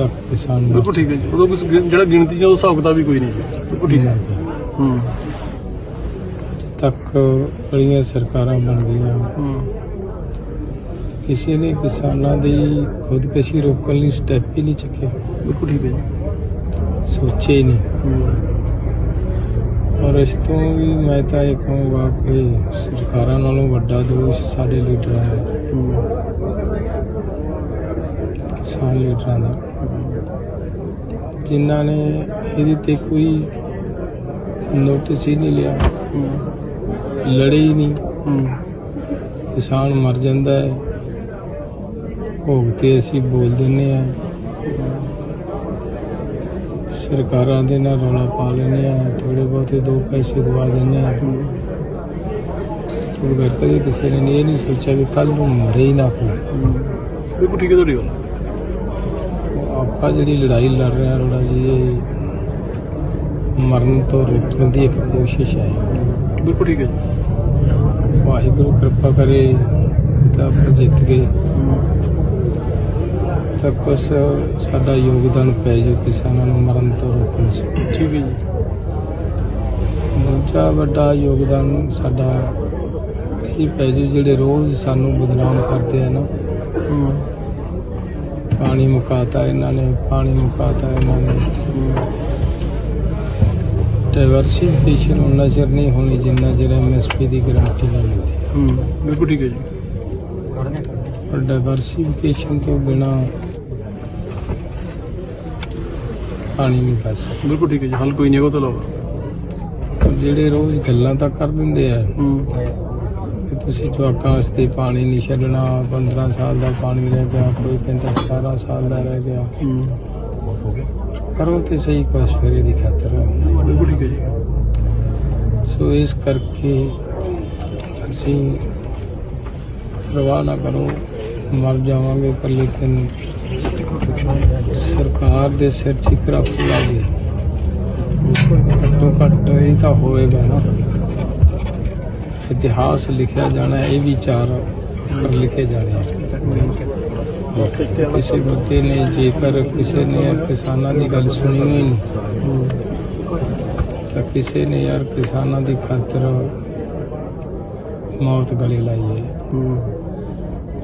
ਲੱਖ ਕਿਸਾਨ ਬਿਲਕੁਲ ਠੀਕ ਹੈ ਜੀ। ਉਦੋਂ ਗਿਣ- ਜਿਹੜਾ ਗਿਣਤੀ ਉਹ ਹਿਸਾਬ ਕਿਤਾਬ ਵੀ ਕੋਈ ਨਹੀਂ ਜੀ ਬਿਲਕੁਲ ਠੀਕ ਹੈ। ਹੂੰ। ਤੱਕ ਬੜੀਆਂ ਸਰਕਾਰਾਂ ਬਣ ਗਈਆਂ। ਹੂੰ। ਕਿਸੇ ਨੇ ਕਿਸਾਨਾਂ ਦੀ ਖੁਦਕਸ਼ੀ ਰੋਕਣ ਲਈ ਸਟੈਪ ਹੀ ਨਹੀਂ ਚੁੱਕਿਆ। ਬਿਲਕੁਲ ਠੀਕ ਹੈ ਜੀ। ਸੋਚਿਆ ਹੀ ਨਹੀਂ। ਹੂੰ। ਔਰ ਇਸ ਤੋਂ ਵੀ ਮੈਂ ਤਾਂ ਇਹ ਕਹੂੰਗਾ ਕਿ ਸਰਕਾਰਾਂ ਨਾਲੋਂ ਵੱਡਾ ਦੋਸ਼ ਸਾਡੇ ਲੀਡਰਾਂ ਦਾ ਹੂੰ। ਕਿਸਾਨ ਲੀਡਰਾਂ ਦਾ। ਜਿਨ੍ਹਾਂ ਨੇ ਇਹਦੇ ਤੇ ਕੋਈ ਨੋਟਿਸ ਹੀ ਨਹੀਂ ਲਿਆ। ਲੜੇ ਹੀ ਨਹੀਂ। ਕਿਸਾਨ ਮਰ ਜਾਂਦਾ ਹੈ। ਭੋਗ ਤੇ ਅਸੀਂ ਬੋਲ ਦਿੰਨੇ ਆ ਸਰਕਾਰਾਂ ਦੇ ਨਾਲ ਰੌਲਾ ਪਾ ਲੈਂਦੇ ਆ ਥੋੜੇ ਬਹੁਤੇ ਦੋ ਪੈਸੇ ਦਵਾ ਦਿੰਨੇ ਆ ਥੋੜਾ ਕਦੇ ਕਿਸੇ ਨੇ ਇਹ ਨਹੀਂ ਸੋਚਿਆ ਵੀ ਕੱਲ ਨੂੰ ਮਰੇ ਹੀ ਨਾ ਕੋਈ। ਬਿਲਕੁਲ ਠੀਕ ਹੈ ਤੁਹਾਡੀ ਗੱਲ। ਆਪਾਂ ਜਿਹੜੀ ਲੜਾਈ ਲੜ ਰਹੇ ਹਾਂ ਰੋੜਾ ਜੀ ਇਹ ਮਰਨ ਤੋਂ ਰੋਕਣ ਦੀ ਇੱਕ ਕੋਸ਼ਿਸ਼ ਹੈ। ਬਿਲਕੁਲ ਠੀਕ ਹੈ ਵਾਹਿਗੁਰੂ ਕਿਰਪਾ ਕਰੇ ਤਾਂ ਆਪਾਂ ਜਿੱਤ ਗਏ। ਤਾਂ ਕੁਛ ਸਾਡਾ ਯੋਗਦਾਨ ਪੈ ਜੋ ਕਿਸਾਨਾਂ ਨੂੰ ਮਰਨ ਤੋਂ ਰੋਕਣ 'ਚ ਠੀਕ ਹੈ ਜੀ। ਦੂਜਾ ਵੱਡਾ ਯੋਗਦਾਨ ਸਾਡਾ ਇਹ ਪੈ ਜੋ ਜਿਹੜੇ ਰੋਜ਼ ਸਾਨੂੰ ਬਦਨਾਮ ਕਰਦੇ ਆ ਨਾ ਪਾਣੀ ਮੁਕਾਤਾ ਇਹਨਾਂ ਨੇ ਪਾਣੀ ਮੁਕਾਤਾ ਇਹਨਾਂ ਨੇ। ਡਾਈਵਰਸਿਫਿਕੇਸ਼ਨ ਉਹਨਾਂ ਚਿਰ ਨਹੀਂ ਹੋਣੀ ਜਿੰਨਾ ਚਿਰ ਐਮਐਸਪੀ ਦੀ ਗਾਰੰਟੀ ਨਹੀਂ ਮਿਲਦੀ ਹੂੰ ਬਿਲਕੁਲ ਠੀਕ ਹੈ ਜੀ। ਪਰ ਡਾਈਵਰਸਿਫਿਕੇਸ਼ਨ ਤੋਂ ਬਿਨਾ ਪਾਣੀ ਨਹੀਂ ਬਚ ਸਕਦਾ। ਬਿਲਕੁਲ ਠੀਕ ਹੈ ਜੀ ਹੱਲ ਕੋਈ ਨਹੀਂ ਉਹ ਤੋਂ ਪਰ ਜਿਹੜੇ ਰੋਜ਼ ਗੱਲਾਂ ਤਾਂ ਕਰ ਦਿੰਦੇ ਆ ਹੂੰ। ਕਿ ਤੁਸੀਂ ਜਵਾਕਾਂ ਵਾਸਤੇ ਪਾਣੀ ਨਹੀਂ ਛੱਡਣਾ 15 ਸਾਲ ਦਾ ਪਾਣੀ ਰਹਿ ਗਿਆ, ਕੋਈ ਕਹਿੰਦਾ 17 ਸਾਲ ਦਾ ਰਹਿ ਗਿਆ। ਕਰੋ ਤੇ ਸਹੀ ਕੁਛ ਫਿਰ ਇਹਦੀ ਖਾਤਰ। ਹੈ ਸੋ ਇਸ ਕਰਕੇ ਅਸੀਂ ਪਰਵਾਹ ਨਾ ਕਰੋ, ਮਰ ਜਾਵਾਂਗੇ, ਪਰ ਲੇਕਿਨ ਸਰਕਾਰ ਦੇ ਸਿਰ ਠਿਕਰਾ ਪੂਰਾ ਦੇ ਘੱਟੋ ਘੱਟ ਇਹ ਤਾਂ ਹੋਏਗਾ ਨਾ। ਇਤਿਹਾਸ ਲਿਖਿਆ ਜਾਣਾ ਹੈ, ਇਹ ਵੀ ਚਾਰ ਅੱਖਰ ਲਿਖੇ ਜਾਣੇ ਆ। ਕਿਸੇ ਬੰਦੇ ਨੇ ਜੇਕਰ ਕਿਸੇ ਨੇ ਕਿਸਾਨਾਂ ਦੀ ਗੱਲ ਸੁਣੀ ਹੋਈ ਨਹੀਂ ਤਾਂ ਕਿਸੇ ਨੇ ਯਾਰ ਕਿਸਾਨਾਂ ਦੀ ਖਾਤਰ ਮੌਤ ਗਲੇ ਲਾਈ ਹੈ।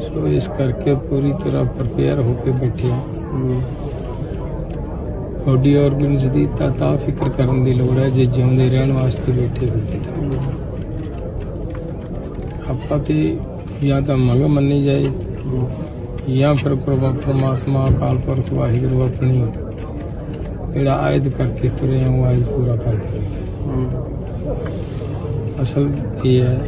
ਸੋ ਇਸ ਕਰਕੇ ਪੂਰੀ ਤਰ੍ਹਾਂ ਪ੍ਰਪੇਅਰ ਹੋ ਕੇ ਬੈਠੇ ਹਾਂ ਬੋਡੀ ਆਰਗਨਸ ਦੀ ਤਾਂ ਤਾਂ ਫਿਕਰ ਕਰਨ ਦੀ ਲੋੜ ਹੈ ਜੇ ਜਿਉਂਦੇ ਰਹਿਣ ਵਾਸਤੇ ਬੈਠੇ ਹੋਏ। ਆਪਾਂ ਤੇ ਜਾਂ ਤਾਂ ਮੰਗ ਮੰਨੀ ਜਾਏ ਜਾਂ ਫਿਰ ਪ੍ਰਮਾਤਮਾ ਅਕਾਲ ਪੁਰਖ ਵਾਹਿਗੁਰੂ ਆਪਣੀ ਜਿਹੜਾ ਆਇਦ ਕਰਕੇ ਤੁਰੇ ਹਾਂ ਉਹ ਆਇਦ ਪੂਰਾ ਕਰ ਦੇਵੇ। ਅਸਲ ਇਹ ਹੈ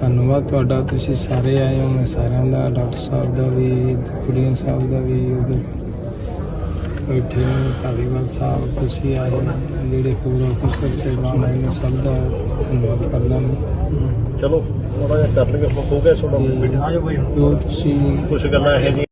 ਧੰਨਵਾਦ ਤੁਹਾਡਾ ਤੁਸੀਂ ਸਾਰੇ ਆਏ ਹੋ ਮੈਂ ਸਾਰਿਆਂ ਦਾ ਡਾਕਟਰ ਸਾਹਿਬ ਦਾ ਵੀ ਕੁੜੀਆਂ ਸਾਹਿਬ ਦਾ ਵੀ ਉਧਰ ਬੈਠੇ ਨੇ ਧਾਲੀਵਾਲ ਸਾਹਿਬ ਤੁਸੀਂ ਆਏ ਹੋ, ਜਿਹੜੇ ਹੋਰ ਅਫਸਰ ਸਹਿਬਾਨ ਨੇ ਸਭ ਦਾ ਧੰਨਵਾਦ ਕਰਦਾ ਮੈਂ। ਚਲੋ ਥੋੜਾ ਜਿਹਾ ਕਰ ਲਈਏ ਆਪਾਂ ਹੋ ਗਿਆ ਤੁਹਾਡਾ। ਤੇ ਜੋ। ਤੁਸੀਂ ਕੁਝ ਗੱਲਾਂ ਇਹ ਜੀ